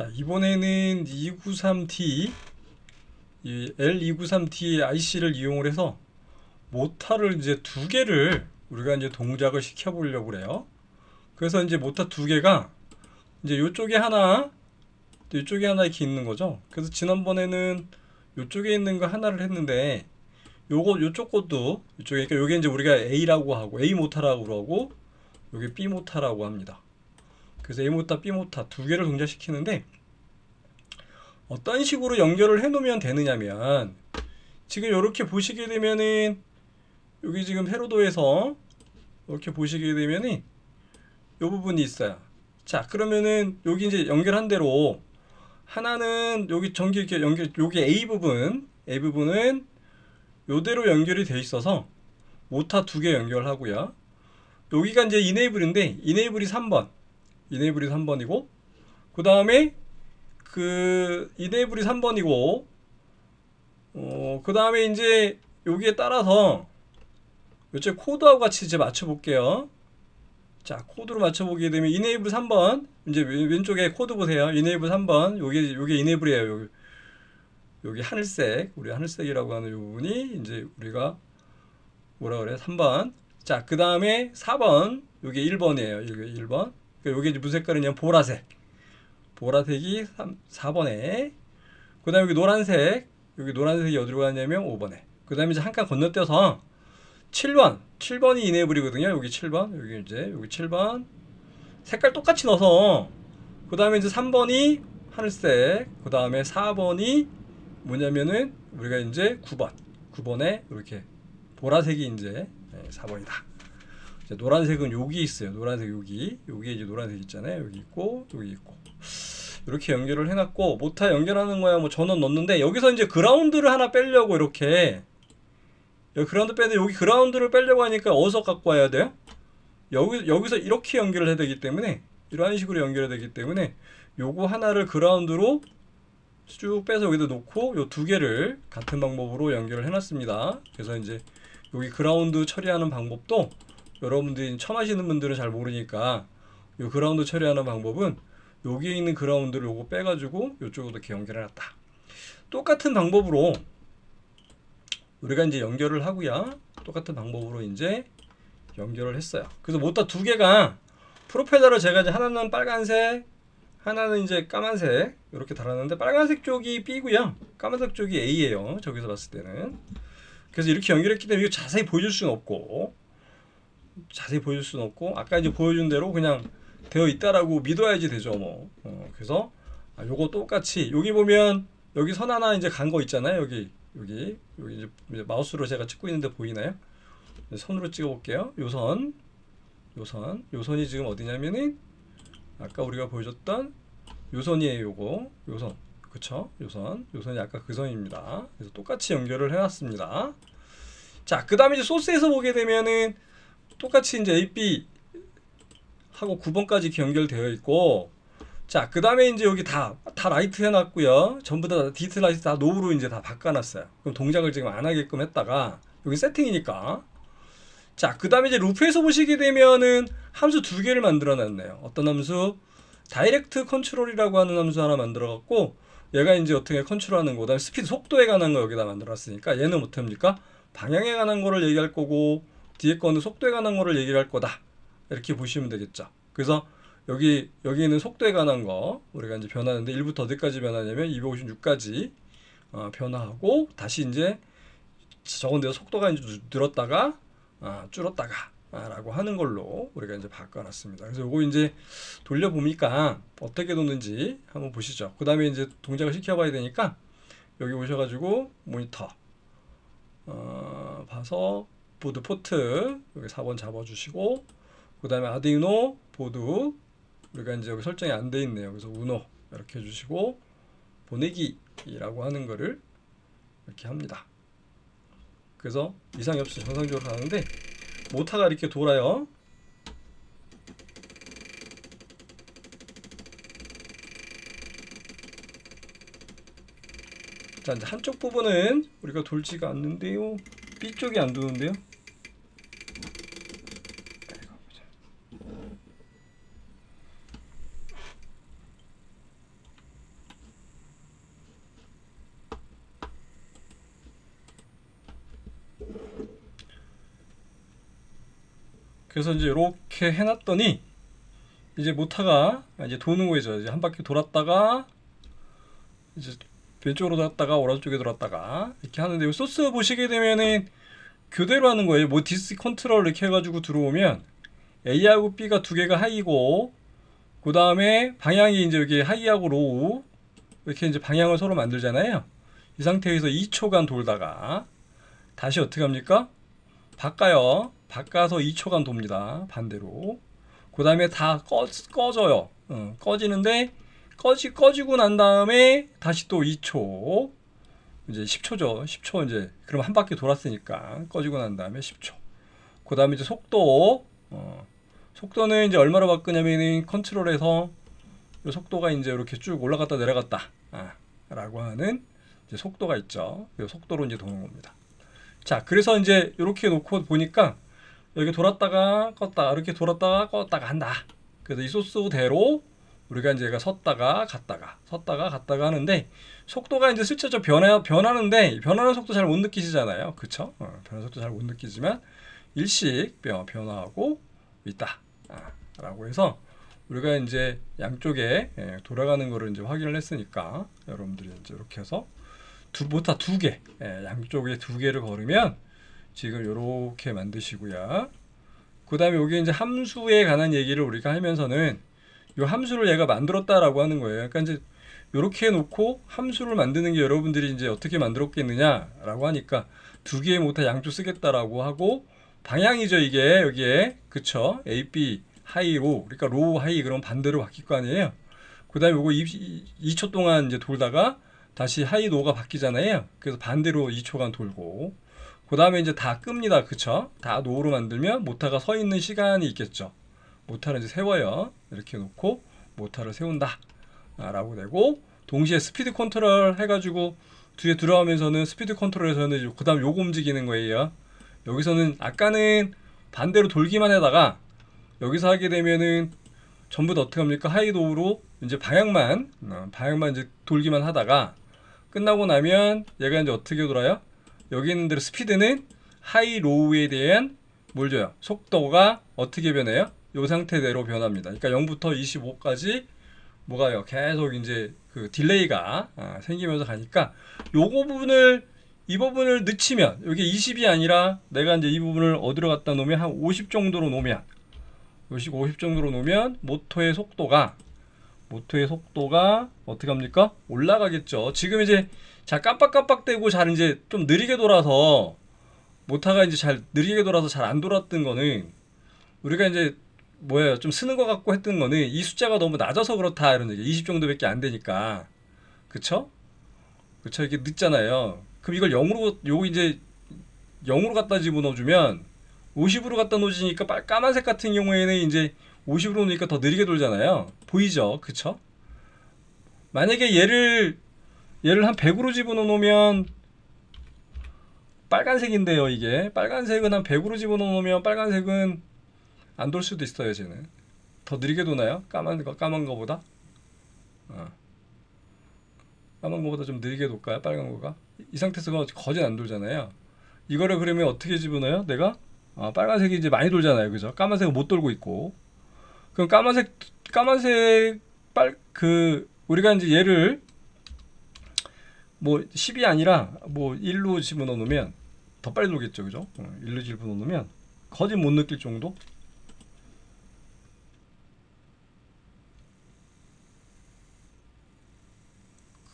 자 이번에는 293T 이 L293T IC를 이용을 해서 모타를 이제 두 개를 우리가 이제 동작을 시켜 보려고 그래요. 그래서 이제 모타 두 개가 이제 요쪽에 하나 또 이쪽에 하나 이렇게 있는 거죠. 그래서 지난번에는 요쪽에 있는 거 하나를 했는데 요거 요쪽 것도 이쪽에 그러니까 요게 이제 우리가 A라고 하고 A 모타라고 그러고 요게 B 모타라고 합니다. 그래서 A 모타, B 모타 두 개를 동작시키는데 어떤 식으로 연결을 해 놓으면 되느냐면 지금 이렇게 보시게 되면은 여기 지금 세로도에서 이렇게 보시게 되면은 이 부분이 있어요. 자 그러면은 여기 이제 연결한 대로 하나는 여기 전기 이렇게 연결 여기 A 부분 A 부분은 요대로 연결이 돼 있어서 모타 두 개 연결하고요. 여기가 이제 이네이블인데 이네이블이 3번 이네이블이 3번이고 그 다음에 그 이네이블이 3번이고 어, 그 다음에 이제 여기에 따라서 이쪽 코드하고 같이 이제 맞춰 볼게요. 자, 코드로 맞춰 보게 되면 이네이블 3번 이제 왼- 왼쪽에 코드 보세요. 이네이블 3번. 요게 요게 이네이블이에요. 여기 여기 하늘색. 우리 하늘색이라고 하는 요 부분이 이제 우리가 뭐라 그래? 3번. 자, 그 다음에 4번. 요게 1번이에요. 요게 1번. 그러니까 이제 무슨 색깔이냐면 보라색. 보라색이 3, 4번에 그 다음에 여기 노란색. 여기 노란색이 어디로 가냐면 5번에. 그 다음에 이제 한 칸 건너뛰어서 7번. 7번이 이네이블이거든요. 여기 7번. 여기 이제 여기 7번. 색깔 똑같이 넣어서 그 다음에 이제 3번이 하늘색. 그 다음에 4번이 뭐냐면은 우리가 이제 9번. 9번에 이렇게 보라색이 이제 4번이다. 노란색은 여기 있어요. 노란색 여기. 여기 이제 노란색 있잖아요. 여기 있고 여기 있고. 이렇게 연결을 해놨고 모타 연결하는 거야 뭐 전원 넣는데 여기서 이제 그라운드를 하나 빼려고 이렇게 여기 그라운드 빼는데 여기 그라운드를 빼려고 하니까 어디서 갖고 와야 돼요? 여기 여기서 이렇게 연결을 해야 되기 때문에 이러한 식으로 연결해야 되기 때문에 요거 하나를 그라운드로 쭉 빼서 여기다 놓고 요 두 개를 같은 방법으로 연결을 해놨습니다. 그래서 이제 여기 그라운드 처리하는 방법도 여러분들이 처음 하시는 분들은 잘 모르니까 요 그라운드 처리하는 방법은 여기에 있는 그라운드를 요거 빼가지고 요쪽으로 이렇게 연결해놨다. 똑같은 방법으로 우리가 이제 연결을 하고요. 똑같은 방법으로 이제 연결을 했어요. 그래서 모터 두 개가 프로펠러를 제가 이제 하나는 빨간색, 하나는 이제 까만색 이렇게 달았는데 빨간색 쪽이 B고요. 까만색 쪽이 A예요. 저기서 봤을 때는. 그래서 이렇게 연결했기 때문에 이거 자세히 보여줄 수는 없고 자세히 보여줄 수는 없고 아까 이제 보여준 대로 그냥 되어 있다라고 믿어야지 되죠 뭐. 어, 그래서 아, 요거 똑같이 여기 보면 여기 선 하나 이제 간 거 있잖아요. 여기 여기 여기 이제 마우스로 제가 찍고 있는데 보이나요? 네, 선으로 찍어 볼게요. 요 선, 요 선, 요 선이 지금 어디냐면은 아까 우리가 보여줬던 요 선이에요. 요거 요 선, 그쵸? 요 선, 요 선이 아까 그 선입니다. 그래서 똑같이 연결을 해놨습니다. 자, 그 다음에 이제 소스에서 보게 되면은 똑같이 이제 AB 하고 9번까지 이렇게 연결되어 있고 자, 그 다음에 이제 여기 다, 다 라이트 해놨고요. 전부 다 디지털 라이트 다 노브로 이제 다 바꿔놨어요. 그럼 동작을 지금 안 하게끔 했다가, 여기 세팅이니까. 자, 그 다음에 이제 루프에서 보시게 되면은 함수 두 개를 만들어 놨네요. 어떤 함수? 다이렉트 컨트롤이라고 하는 함수 하나 만들어 갖고, 얘가 이제 어떻게 컨트롤하는 거, 그 다음에 스피드 속도에 관한 거 여기다 만들어 놨으니까, 얘는 못합니까? 방향에 관한 거를 얘기할 거고, 뒤에 거는 속도에 관한 거를 얘기할 거다. 이렇게 보시면 되겠죠. 그래서 여기 여기 있는 속도에 관한 거 우리가 이제 변하는데 1부터 어디까지 변하냐면 256까지 어, 변화하고 다시 이제 적은 데서 속도가 이제 늘- 늘었다가 아, 줄었다가 아, 라고 하는 걸로 우리가 이제 바꿔놨습니다. 그래서 요거 이제 돌려보니까 어떻게 도는지 한번 보시죠. 그 다음에 이제 동작을 시켜봐야 되니까 여기 오셔가지고 모니터 어, 봐서 보드 포트 여기 4번 잡아주시고 그 다음에 아두이노 보드 우리가 이제 여기 설정이 안 돼 있네요. 그래서 우노 이렇게 해주시고 보내기라고 하는 거를 이렇게 합니다. 그래서 이상이 없이 정상적으로 가는데 모타가 이렇게 돌아요. 자 이제 한쪽 부분은 우리가 돌지가 않는데요. B 쪽이 안 도는데요. 그래서 이제 이렇게 해놨더니 이제 모타가 이제 도는 거죠. 이제 한 바퀴 돌았다가 이제 왼쪽으로 돌았다가 오른쪽에 돌았다가 이렇게 하는데 이 소스 보시게 되면은 교대로 하는 거예요. 뭐 디스 컨트롤 이렇게 해가지고 들어오면 A하고 B가 두 개가 하이고 그 다음에 방향이 이제 여기 하이하고 로우 이렇게 이제 방향을 서로 만들잖아요. 이 상태에서 2초간 돌다가 다시 어떻게 합니까? 바꿔요. 바꿔서 2초간 돕니다. 반대로. 그 다음에 다 꺼, 꺼져요. 어, 꺼지는데 꺼지 꺼지고 난 다음에 다시 또 2초 이제 10초죠. 10초 이제 그럼 한 바퀴 돌았으니까 꺼지고 난 다음에 10초. 그 다음에 이제 속도 어, 속도는 이제 얼마로 바꾸냐면은 컨트롤에서 이 속도가 이제 이렇게 쭉 올라갔다 내려갔다 아, 라고 하는 이제 속도가 있죠. 이 속도로 이제 도는 겁니다. 자, 그래서 이제 이렇게 놓고 보니까 여기 돌았다가 껐다가 이렇게 돌았다가 껐다가 한다. 그래서 이 소스대로 우리가 이제 섰다가 갔다가 섰다가 갔다가 하는데 속도가 이제 스쳐져 변해 변하는데 변하는 속도 잘 못 느끼시잖아요. 그쵸? 어, 변하는 속도 잘 못 느끼지만 변, 변화하고 있다. 아, 라고 해서 우리가 이제 양쪽에 예, 돌아가는 거를 이제 확인을 했으니까 여러분들이 이제 이렇게 해서 두 모타 두 개, 예, 양쪽에 두 개를 걸으면 지금 이렇게 만드시고요. 그 다음에 여기 이제 함수에 관한 얘기를 우리가 하면서는 이 함수를 얘가 만들었다라고 하는 거예요. 그러니까 이제 이렇게 해놓고 함수를 만드는 게 여러분들이 이제 어떻게 만들었겠느냐라고 하니까 두 개의 모타 양쪽 쓰겠다라고 하고 방향이죠 이게 여기에 그쵸 A B 하이 로 그러니까 로우 하이 그럼 반대로 바뀔 거 아니에요. 그다음에 요거 2, 초 동안 이제 돌다가 다시 하이 로가 바뀌잖아요. 그래서 반대로 2초간 돌고 그 다음에 이제 다 끕니다. 그쵸? 다 노로 만들면 모타가 서 있는 시간이 있겠죠. 모타를 이제 세워요. 이렇게 놓고 모타를 세운다. 아, 라고 되고 동시에 스피드 컨트롤 해가지고 뒤에 들어가면서는 스피드 컨트롤에서는 그 다음 요거 움직이는 거예요. 여기서는 아까는 반대로 돌기만 하다가 여기서 하게 되면은 전부 다 어떻게 합니까? 하이도우로 이제 방향만 어, 방향만 이제 돌기만 하다가 끝나고 나면 얘가 이제 어떻게 돌아요? 여기 있는 대로 스피드는 하이 로우에 대한 뭘 줘요? 속도가 어떻게 변해요? 이 상태대로 변합니다. 그러니까 0부터 25까지 뭐가요? 계속 이제 그 딜레이가 아, 생기면서 가니까 요거 부분을 이 부분을 늦추면 여기 20이 아니라 내가 이제 이 부분을 어디로 갖다 놓으면 한 50 정도로 놓으면 50, 50 정도로 놓으면 모터의 속도가 모터의 속도가 어떻게 합니까? 올라가겠죠. 지금 이제 자 깜빡깜빡대고 잘 이제 좀 느리게 돌아서 모터가 이제 잘 느리게 돌아서 잘 안 돌았던 거는 우리가 이제 뭐예요? 좀 쓰는 것 같고 했던 거는 이 숫자가 너무 낮아서 그렇다 이런 얘기. 20 정도밖에 안 되니까. 그쵸? 그쵸? 이게 늦잖아요. 그럼 이걸 0으로 요거 이제 0으로 갖다 집어넣어주면 50으로 갖다 놓으시니까 빨- 까만색 같은 경우에는 이제 50으로 놓으니까 더 느리게 돌잖아요. 보이죠? 그쵸? 만약에 얘를 얘를 한 100으로 집어넣으면 빨간색인데요, 이게. 빨간색은 한 100으로 집어넣으면 빨간색은 안 돌 수도 있어요, 쟤는. 더 느리게 도나요? 까만 거, 까만 거보다? 어. 까만 거보다 좀 느리게 돌까요? 빨간 거가? 이 상태에서 거진 안 돌잖아요. 이거를 그러면 어떻게 집어넣어요? 내가? 아, 빨간색이 이제 많이 돌잖아요. 그죠? 까만색은 못 돌고 있고. 그럼 까만색, 까만색, 빨, 그, 우리가 이제 얘를 뭐 10이 아니라 뭐 1로 집어넣어 놓으면 더 빨리 돌겠죠. 그죠? 어, 1로 집어넣어 놓으면 거진 못 느낄 정도?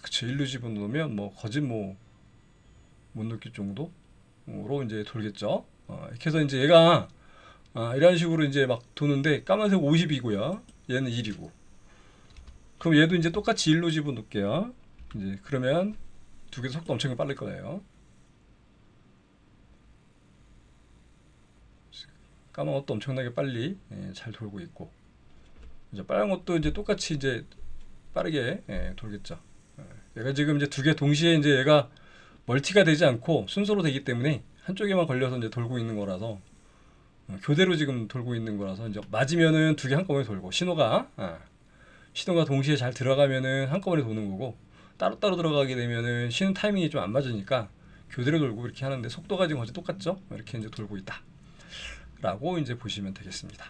그쵸. 1로 집어넣으면 뭐 거진 뭐못 느낄 정도로 이제 돌겠죠. 어, 이렇게 해서 이제 얘가 아, 이런 식으로 이제 막 도는데 까만색 50이고요. 얘는 1이고. 그럼 얘도 이제 똑같이 1로 집어넣을게요. 이제 그러면 두 개 속도 엄청 빠를 거예요. 까만 것도 엄청나게 빨리 예, 잘 돌고 있고 이제 빨간 것도 이제 똑같이 이제 빠르게 예, 돌겠죠. 예, 얘가 지금 이제 두 개 동시에 이제 얘가 멀티가 되지 않고 순서로 되기 때문에 한쪽에만 걸려서 이제 돌고 있는 거라서 어, 교대로 지금 돌고 있는 거라서 이제 맞으면은 두 개 한꺼번에 돌고 신호가 아, 신호가 동시에 잘 들어가면은 한꺼번에 도는 거고 따로따로 들어가게 되면은 쉬는 타이밍이 좀 안 맞으니까 교대로 돌고 이렇게 하는데 속도가 지금 어제 똑같죠? 이렇게 이제 돌고 있다. 라고 이제 보시면 되겠습니다.